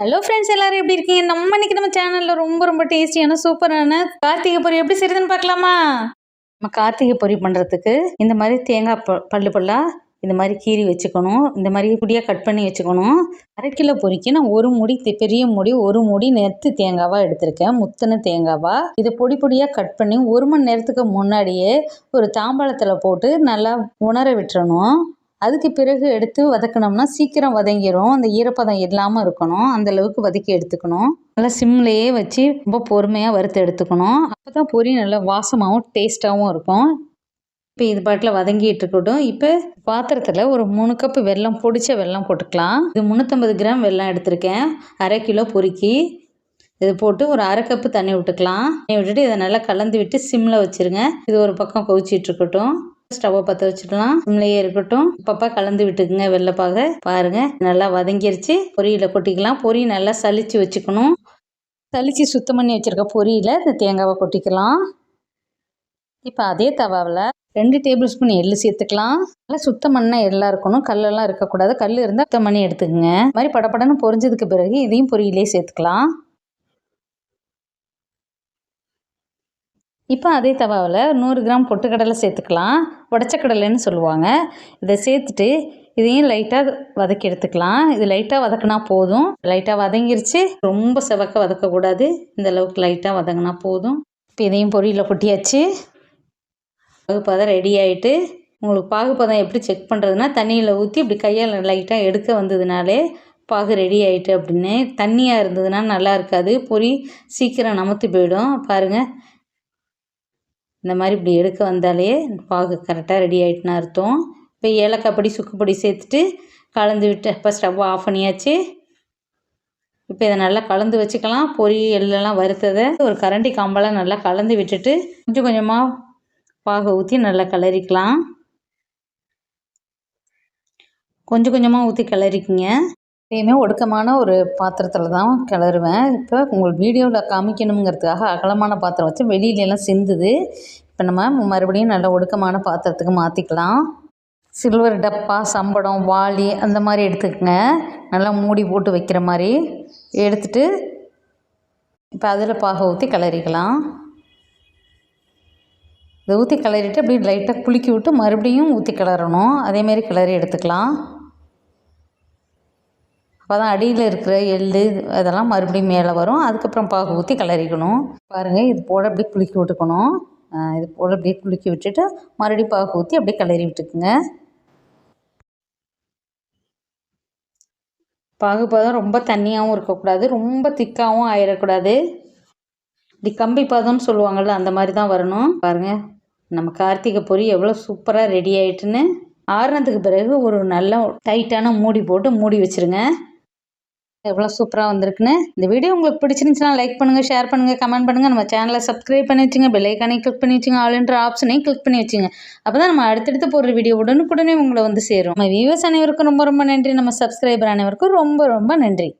Hello friends எல்லாரும் எப்படி இருக்கீங்க? நம்ம இன்னைக்கு நம்ம சேனலில் ரொம்ப ரொம்ப டேஸ்டியான சூப்பரான கார்த்திகை பொரி எப்படி செய்யுதுன்னு பார்க்கலாமா? நம்ம கார்த்திகை பொரி பண்ணுறதுக்கு இந்த மாதிரி தேங்காய் ப பல்லு பல்லாக இந்த மாதிரி கீறி வச்சுக்கணும். இந்த மாதிரி பொடியாக கட் பண்ணி வச்சுக்கணும். அரை கிலோ பொரிக்கு நான் ஒரு முடி பெரிய முடி ஒரு முடி நெத்து தேங்காவாக எடுத்திருக்கேன். முத்தின தேங்காவா. இதை பொடி பொடியாக கட் பண்ணி ஒரு மணி நேரத்துக்கு முன்னாடியே ஒரு தாம்பாளத்தில் போட்டு நல்லா உணர விட்டுறணும். அதுக்கு பிறகு எடுத்து வதக்கினோம்னா சீக்கிரம் வதங்கிடும் அந்த ஈரப்பதம் இல்லாமல் இருக்கணும். அந்த அளவுக்கு வதக்கி எடுத்துக்கணும். நல்லா சிம்லேயே வச்சு ரொம்ப பொறுமையாக வறுத்து எடுத்துக்கணும். அப்போ தான் பொரி நல்லா வாசமாகவும் டேஸ்ட்டாகவும் இருக்கும். இப்போ இது பாட்டில் வதங்கிட்டு இருக்கட்டும். இப்போ பாத்திரத்தில் ஒரு மூணு கப்பு வெல்லம் பொடிச்ச வெல்லம் போட்டுக்கலாம். இது முந்நூற்றம்பது கிராம் வெல்லம் எடுத்திருக்கேன். அரை கிலோ பொறுக்கி. இது போட்டு ஒரு அரை கப்பு தண்ணி விட்டுக்கலாம். தண்ணி விட்டுட்டு இதை நல்லா கலந்து விட்டு சிம்மில் வச்சுருங்க. இது ஒரு பக்கம் கொதிச்சிட்டு இருக்கட்டும். ஸ்டவ்வை பற்ற வச்சுக்கலாம். சிம்லேயே இருக்கட்டும். அப்பப்போ கலந்து விட்டுக்குங்க வெள்ளைப்பாக பாருங்க நல்லா வதங்கிருச்சு. பொரியில கொட்டிக்கலாம். பொரி நல்லா சளிச்சு வச்சுக்கணும். சளிச்சு சுத்தம் பண்ணி வச்சிருக்க பொரியில இந்த தேங்காவை கொட்டிக்கலாம். இப்போ அதே தவாவில் ரெண்டு டேபிள் ஸ்பூன் எள்ளு சேர்த்துக்கலாம். நல்லா சுத்தம் பண்ண எல்லாம் இருக்கணும். கல்லெல்லாம் இருக்கக்கூடாது. கல் இருந்தால் சுத்தம் பண்ணி எடுத்துக்கோங்க. மாதிரி படப்படன்னு பொரிஞ்சதுக்கு பிறகு இதையும் பொரியிலே சேர்த்துக்கலாம். இப்போ அதே தவாவில் நூறு கிராம் பொட்டுக்கடலை சேர்த்துக்கலாம். உடச்சக்கடலைன்னு சொல்லுவாங்க. இதை சேர்த்துட்டு இதையும் லைட்டாக வதக்கி எடுத்துக்கலாம். இது லைட்டாக வதக்கினா போதும். லைட்டாக வதங்கிருச்சு. ரொம்ப செவக்க வதக்கக்கூடாது. இந்த அளவுக்கு லைட்டாக வதங்கினா போதும். இப்போ இதையும் பொரியில் கொட்டியாச்சு. பாகுப்பதம் ரெடி ஆகிட்டு உங்களுக்கு பாகுப்பதம் எப்படி செக் பண்ணுறதுனா தண்ணியில் ஊற்றி இப்படி கையால் லைட்டாக எடுக்க வந்ததுனாலே பாகு ரெடி ஆகிட்டு அப்படின்னு. தண்ணியாக இருந்ததுன்னா நல்லா இருக்காது. பொரி சீக்கிரம் நமத்து போயிடும். பாருங்கள் இந்த மாதிரி இப்படி எடுக்க வந்தாலே பாகு கரெக்டாக ரெடி ஆகிட்டுன்னு அர்த்தம். இப்போ ஏலக்காய் பொடி சுக்குப்படி சேர்த்துட்டு கலந்து விட்டு இப்போ ஸ்டவ் ஆஃப் பண்ணியாச்சு. இப்போ இதை நல்லா கலந்து வச்சுக்கலாம். பொரி எள்ளெல்லாம் வறுத்ததை ஒரு கரண்டி காம்பெல்லாம் நல்லா கலந்து விட்டுட்டு கொஞ்சம் கொஞ்சமாக பாகை ஊற்றி நல்லா கிளறிக்கலாம். கொஞ்சம் கொஞ்சமாக ஊற்றி கிளறிக்கிங்க. எப்பயுமே ஒடுக்கமான ஒரு பாத்திரத்தில் தான் கிளறுவேன். இப்போ உங்கள் வீடியோவில் காமிக்கணுங்கிறதுக்காக அகலமான பாத்திரம் வச்சு வெளியிலலாம் சிந்துது. இப்போ நம்ம மறுபடியும் நல்ல ஒடுக்கமான பாத்திரத்துக்கு மாற்றிக்கலாம் சில்வர் டப்பா சம்படம் வாளி அந்த மாதிரி எடுத்துக்கங்க. நல்லா மூடி போட்டு வைக்கிற மாதிரி எடுத்துட்டு இப்போ அதில் பாக ஊற்றி கிளறிக்கலாம். இதை ஊற்றி கிளறிட்டு அப்படியே லைட்டாக குலுக்கி விட்டு மறுபடியும் ஊற்றி கிளறணும். அதேமாரி கிளறி எடுத்துக்கலாம். அப்போ தான் அடியில் இருக்கிற எள்ளு அதெல்லாம் மறுபடியும் மேலே வரும். அதுக்கப்புறம் பாகு ஊற்றி கிளறிக்கணும் பாருங்கள் இது போல் அப்படியே குலுக்கி விட்டுக்கணும். இது போல் அப்படியே குலுக்கி விட்டுட்டு மறுபடியும் பாகு ஊற்றி அப்படியே கிளறி விட்டுக்குங்க. பாகுபதம் ரொம்ப தண்ணியாகவும் இருக்கக்கூடாது. ரொம்ப திக்காகவும் ஆயிடக்கூடாது இப்படி கம்பி பதம்னு சொல்லுவாங்கள்ல அந்த மாதிரி தான் வரணும். பாருங்கள் நம்ம கார்த்திகை பொரி எவ்வளோ சூப்பராக ரெடி ஆயிட்டுன்னு. ஆறுனதுக்கு பிறகு ஒரு நல்ல டைட்டான மூடி போட்டு மூடி வச்சிருங்க. எவ்வளோ சூப்பராக வந்திருக்குன்னு. இந்த வீடியோ உங்களுக்கு பிடிச்சிருந்துச்சுன்னா லைக் பண்ணுங்கள் ஷேர் பண்ணுங்கள் கமெண்ட் பண்ணுங்கள் நம்ம சேனலை சப்ஸ்கிரைப் பண்ணி வச்சுங்க பெல்லைக்கானே கிளிக் பண்ணி வச்சுங்க ஆளுன்ற ஆப்ஷனையும் கிளிக் பண்ணி வச்சுங்க. அப்போ தான் நம்ம அடுத்தடுத்து போடுற வீடியோ உடனுக்குடனே உங்களை வந்து சேரும். நம்ம வியூவர்ஸ் அனைவருக்கும் ரொம்ப ரொம்ப நன்றி. நம்ம சப்ஸ்கிரைபர் அனைவருக்கும் ரொம்ப ரொம்ப நன்றி.